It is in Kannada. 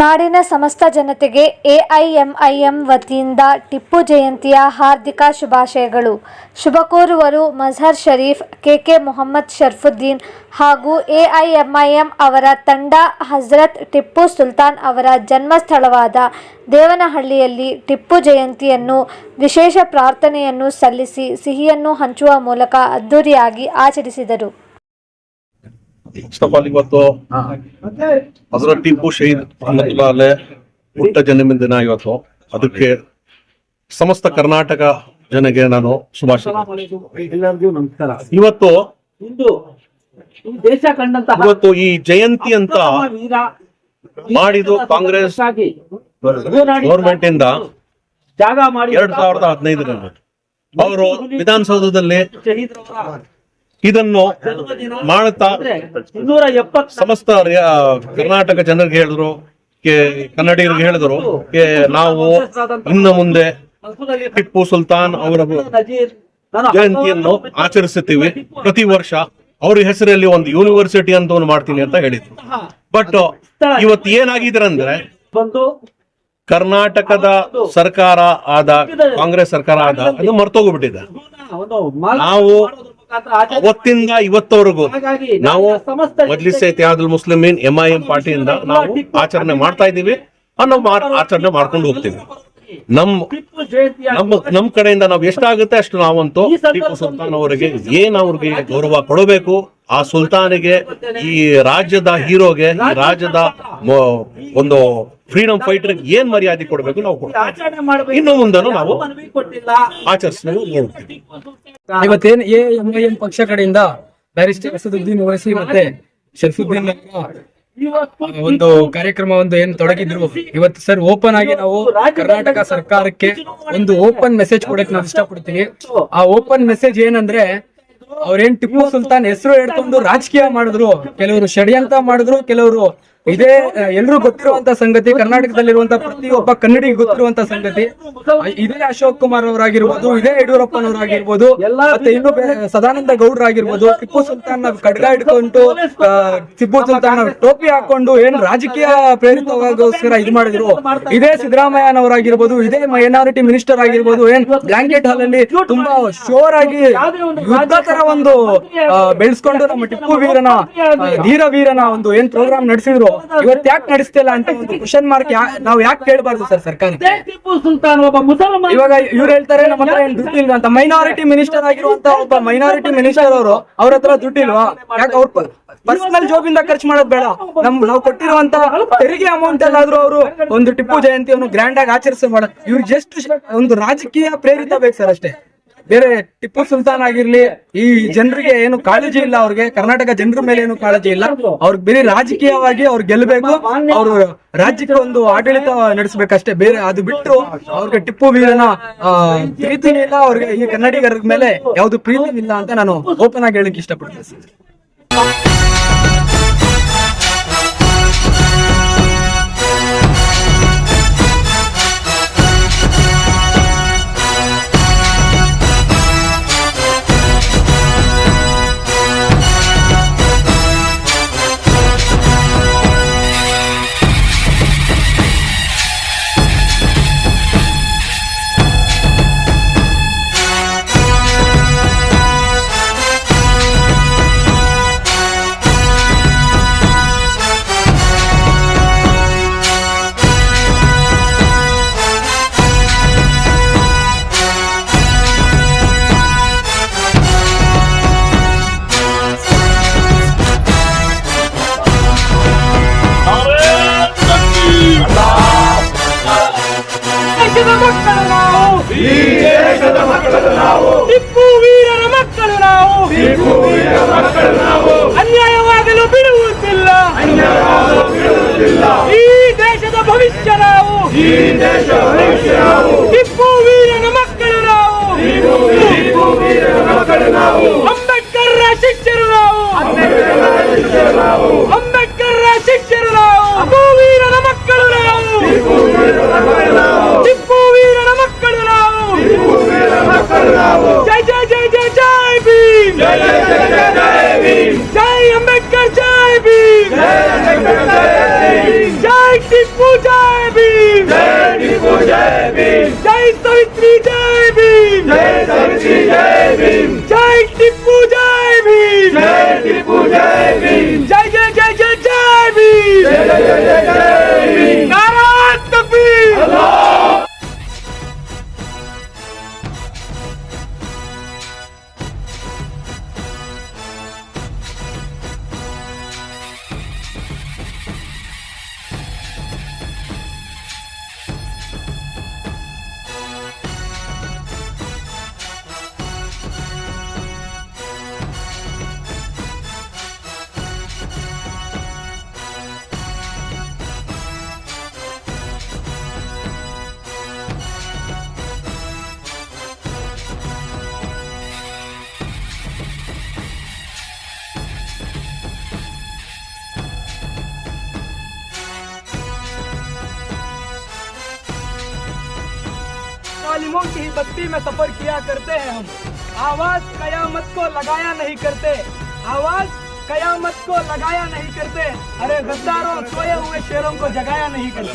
ನಾಡಿನ ಸಮಸ್ತ ಜನತೆಗೆ ಎಐಎಂಐಎಂ ವತಿಯಿಂದ ಟಿಪ್ಪು ಜಯಂತಿಯ ಹಾರ್ದಿಕ ಶುಭಾಶಯಗಳು. ಶುಭ ಕೋರುವರು ಮಜಹರ್ ಶರೀಫ್, ಕೆಕೆ ಮೊಹಮ್ಮದ್ ಶರ್ಫುದ್ದೀನ್ ಹಾಗೂ ಎಐಎಂಐಎಂ ಅವರ ತಂಡ ಹಜರತ್ ಟಿಪ್ಪು ಸುಲ್ತಾನ್ ಅವರ ಜನ್ಮಸ್ಥಳವಾದ ದೇವನಹಳ್ಳಿಯಲ್ಲಿ ಟಿಪ್ಪು ಜಯಂತಿಯನ್ನು ವಿಶೇಷ ಪ್ರಾರ್ಥನೆಯನ್ನು ಸಲ್ಲಿಸಿ ಸಿಹಿಯನ್ನು ಹಂಚುವ ಮೂಲಕ ಅದ್ದೂರಿಯಾಗಿ ಆಚರಿಸಿದರು. ಫಸ್ಟ್ ಆಫ್ ಆಲ್ ಇವತ್ತು ಹಜರತ್ ಟಿಪ್ಪು ಶಹೀದ್ ಅಹಮದುಲ್ಲಾಲೆ ಹುಟ್ಟ ಜನ್ಮದಿನ ಇವತ್ತು. ಅದಕ್ಕೆ ಸಮಸ್ತ ಕರ್ನಾಟಕ ಜನಗೆ ನಾನು ಶುಭಾಶಯ. ಎಲ್ಲರಿಗೂ ನಮಸ್ಕಾರ. ಇವತ್ತು ಇಂದು ಈ ದೇಶ ಕಂಡಂತಹ ಇವತ್ತು ಈ ಜಯಂತಿ ಅಂತ ಮಾಡಿದ್ರು ಮಾಡಿದ್ದು ಕಾಂಗ್ರೆಸ್ ಆಗಿ ಗೌರ್ಮೆಂಟ್ ಇಂದ ಜಾಗ ಮಾಡಿ ಎರಡ್ ಸಾವಿರದ ಹದಿನೈದರಲ್ಲಿ. ಅವರು ವಿಧಾನಸೌಧದಲ್ಲಿ ಇದನ್ನು ಮಾಡ್ತಾ ಮಾಡುತ್ತಾ ಇನ್ನೂರ ಎಪ್ಪತ್ತು ಸಮಸ್ತ ಕರ್ನಾಟಕ ಜನರಿಗೆ ಹೇಳಿದ್ರು ಕನ್ನಡಿಗರಿಗೆ ಹೇಳಿದ್ರು ನಾವು ಇನ್ನು ಮುಂದೆ ಟಿಪ್ಪು ಸುಲ್ತಾನ್ ಅವರ ಜಯಂತಿಯನ್ನು ಆಚರಿಸುತ್ತೀವಿ. ಪ್ರತಿ ವರ್ಷ ಅವ್ರ ಹೆಸರಲ್ಲಿ ಒಂದು ಯೂನಿವರ್ಸಿಟಿ ಅಂತ ಒಂದು ಮಾಡ್ತೀನಿ ಅಂತ ಹೇಳಿದ್ರು. ಬಟ್ ಇವತ್ತು ಏನಾಗಿದ್ರೆ ಅಂದ್ರೆ ಕರ್ನಾಟಕದ ಸರ್ಕಾರ ಆದ ಕಾಂಗ್ರೆಸ್ ಸರ್ಕಾರ ಆದ ಅದು ಮರ್ತೋಗ್ಬಿಟ್ಟಿದೆ. ನಾವು ಅವತ್ತಿಂದ ಇವತ್ತವರೆಗೂ ನಾವು Majlis Ittehadul Muslimeen M I M ಪಾರ್ಟಿಯಿಂದ ನಾವು ಆಚರಣೆ ಮಾಡ್ತಾ ಇದ್ದೀವಿ. ನಾವು ಆಚರಣೆ ಮಾಡ್ಕೊಂಡು ಹೋಗ್ತೀವಿ. ನಮ್ ನಮ್ಮ ನಮ್ ಕಡೆಯಿಂದ ನಾವು ಎಷ್ಟಾಗುತ್ತೆ ಅಷ್ಟು ನಾವಂತೂ ಟಿಪ್ಪು ಸುಲ್ತಾನ್ ಅವರಿಗೆ ಏನ್ ಅವ್ರಿಗೆ ಗೌರವ ಕೊಡಬೇಕು? ಆ ಸುಲ್ತಾನಿಗೆ ಈ ರಾಜ್ಯದ ಹೀರೋಗೆ ಈ ರಾಜ್ಯದ ಒಂದು ಫ್ರೀಡಂ ಫೈಟರ್ ಏನ್ ಮರ್ಯಾದೆ ಕೊಡಬೇಕು ನಾವು ಕೊಡ್ತೀವಿ. ಆಚರಣೆ ಮಾಡಬೇಕು. ಇನ್ನು ಮುಂದೆನೂ ನಾವು ಮನವಿ ಕೊಟ್ಟಿಲ್ಲ. ಆಚರಿಸಲು ನೋಡ್ತೀವಿ. ಇವತ್ತೇನ್ ಎ ಎಂ ಐ ಎಂ ಪಕ್ಷ ಕಡೆಯಿಂದ ಬ್ಯಾರಿಸ್ಟರ್ ಅಸದುದ್ದೀನ್ ಓವೈಸಿ ಮತ್ತೆ ಶರ್ಫುದ್ದೀನ್ ಒಂದು ಕಾರ್ಯಕ್ರಮ ಒಂದು ಏನ್ ತೊಡಗಿದ್ರು. ಇವತ್ತು ಸರ್ ಓಪನ್ ಆಗಿ ನಾವು ಕರ್ನಾಟಕ ಸರ್ಕಾರಕ್ಕೆ ಒಂದು ಓಪನ್ ಮೆಸೇಜ್ ಕೊಡಕ್ ನಾವು ಇಷ್ಟಪಡ್ತೀವಿ. ಆ ಓಪನ್ ಮೆಸೇಜ್ ಏನಂದ್ರೆ ಅವ್ರೇನ್ ಟಿಪ್ಪು ಸುಲ್ತಾನ್ ಹೆಸರು ಹೇಳ್ಕೊಂಡು ರಾಜಕೀಯ ಮಾಡಿದ್ರು ಕೆಲವರು ಷಡ್ಯಂತ್ರ ಮಾಡಿದ್ರು ಕೆಲವರು ಇದೇ ಎಲ್ರೂ ಗೊತ್ತಿರುವಂತ ಸಂಗತಿ ಕರ್ನಾಟಕದಲ್ಲಿರುವಂತ ಪ್ರತಿಯೊಬ್ಬ ಕನ್ನಡಿಗೆ ಗೊತ್ತಿರುವಂತ ಸಂಗತಿ. ಇದೇ ಅಶೋಕ್ ಕುಮಾರ್ ಅವರಾಗಿರ್ಬೋದು ಇದೇ ಯಡಿಯೂರಪ್ಪನವರಾಗಿರ್ಬೋದು ಮತ್ತೆ ಇನ್ನು ಸದಾನಂದ ಗೌಡ್ರಾಗಿರ್ಬೋದು ಟಿಪ್ಪು ಸುಲ್ತಾನ್ ಖಡ್ಗ ಹಿಡ್ಕೊಂಡು ಟಿಪ್ಪು ಸುಲ್ತಾನ್ ಟೋಪಿ ಹಾಕೊಂಡು ಏನ್ ರಾಜಕೀಯ ಪ್ರೇರಿತವಾಗೋಸ್ಕರ ಇದು ಮಾಡಿದ್ರು. ಇದೇ ಸಿದ್ದರಾಮಯ್ಯನವರಾಗಿರ್ಬೋದು ಇದೇ ಮೈನಾರಿಟಿ ಮಿನಿಸ್ಟರ್ ಆಗಿರ್ಬೋದು ಏನ್ ಬ್ಲಾಂಕೆಟ್ ಹಾಲ್ ಅಲ್ಲಿ ತುಂಬಾ ಶೋರ್ ಆಗಿ ಯುದ್ಧ ತರ ಒಂದು ಬೆಳೆಸ್ಕೊಂಡು ನಮ್ಮ ಟಿಪ್ಪು ವೀರನ ಧೀರ ವೀರನ ಒಂದು ಏನ್ ಪ್ರೋಗ್ರಾಮ್ ನಡೆಸಿದ್ರು. ಇವತ್ ಯಾಕೆ ನಡೆಸ್ತಿಲ್ಲ ಅಂತ ಒಂದು ಕ್ವಶನ್ ಮಾರ್ಕ್ ನಾವು ಯಾಕೆ ಕೇಳಬಾರ್ದು ಸರ್ ಸರ್ಕಾರ? ಟಿಪ್ಪು ಸುಲ್ತಾನ್ ಒಬ್ಬ ಮುಸಲ್ಮಾನ್. ಇವಾಗ ಇವ್ರು ಹೇಳ್ತಾರೆ ನಮ್ಮ ಹತ್ರ ಏನ್ ದುಡ್ಡಿಲ್ವಾ ಅಂತ. ಮೈನಾರಿಟಿ ಮಿನಿಸ್ಟರ್ ಆಗಿರುವಂತ ಒಬ್ಬ ಮೈನಾರಿಟಿ ಮಿನಿಸ್ಟರ್ ಅವರು ಅವ್ರ ಹತ್ರ ದುಡ್ಡಿಲ್ವಾ ಯಾಕೆ ಅವ್ರ ಪರ್ಸನಲ್ ಜಾಬ್ ಇಂದ ಖರ್ಚು ಮಾಡೋದ್ ಬೇಡ. ನಮ್ ನಾವು ಕೊಟ್ಟಿರುವಂತ ತೆರಿಗೆ ಅಮೌಂಟ್ ಎಲ್ಲಾದ್ರೂ ಅವರು ಒಂದು ಟಿಪ್ಪು ಜಯಂತಿಯನ್ನು ಗ್ರ್ಯಾಂಡ್ ಆಗಿ ಆಚರಿಸ ಮಾಡ ಇವ್ರು ಜಸ್ಟ್ ಒಂದು ರಾಜಕೀಯ ಪ್ರೇರಿತ ಬೇಕು ಸರ್ ಅಷ್ಟೇ. ಬೇರೆ ಟಿಪ್ಪು ಸುಲ್ತಾನ್ ಆಗಿರ್ಲಿ, ಈ ಜನರಿಗೆ ಏನು ಕಾಳಜಿ ಇಲ್ಲ ಅವ್ರಿಗೆ, ಕರ್ನಾಟಕ ಜನರ ಮೇಲೆ ಏನು ಕಾಳಜಿ ಇಲ್ಲ. ಅವ್ರಿಗೆ ಬೇರೆ ರಾಜಕೀಯವಾಗಿ ಅವ್ರು ಗೆಲ್ಲಬೇಕು ಅವರು ರಾಜ್ಯಕ್ಕೆ ಒಂದು ಆಡಳಿತ ನಡೆಸಬೇಕಷ್ಟೇ. ಬೇರೆ ಅದು ಬಿಟ್ಟು ಅವ್ರಿಗೆ ಟಿಪ್ಪು ವೀರನ ಪ್ರೀತಿ ಇಲ್ಲ. ಅವ್ರಿಗೆ ಈ ಕನ್ನಡಿಗರ ಮೇಲೆ ಯಾವ್ದು ಪ್ರೀತಿ ಇಲ್ಲ ಅಂತ ನಾನು ಓಪನ್ ಆಗಿ ಹೇಳಕ್ ಇಷ್ಟಪಡ್ತೀನಿ ದೇಶದ ಮಕ್ಕಳು ನಾವು. ಈ ದೇಶದ ಮಕ್ಕಳು ನಾವು. ಟಿಪ್ಪು ವೀರರ ಮಕ್ಕಳು ನಾವು. ಟಿಪ್ಪು ವೀರರ ಮಕ್ಕಳು ನಾವು. ಅನ್ಯಾಯವಾಗಲು ಬಿಡುವುದಿಲ್ಲ. ಅನ್ಯಾಯವಾಗಲು ಬಿಡುವುದಿಲ್ಲ. ಈ ದೇಶದ ಭವಿಷ್ಯ ನಾವು. ಈ ದೇಶದ ಭವಿಷ್ಯ ನಾವು. ಟಿಪ್ಪು ವೀರನ ಮಕ್ಕಳು ನಾವು. ಟಿಪ್ಪು ವೀರನ ಮಕ್ಕಳು ನಾವು. ಅಂಬೇಡ್ಕರ್ ಶಿಷ್ಯರು ನಾವು. ಅಂಬೇಡ್ಕರ್ ಶಿಷ್ಯರು ನಾವು. ಅಂಬೇಡ್ಕರ್ ಶಿಷ್ಯರು জয় जालिमों की ही बस्ती में सफ़र किया करते हैं हम। आवाज़ कयामत को लगाया नहीं करते। आवाज़ कयामत को लगाया नहीं करते। अरे गद्दारों, सोए हुए शेरों को जगाया नहीं करते।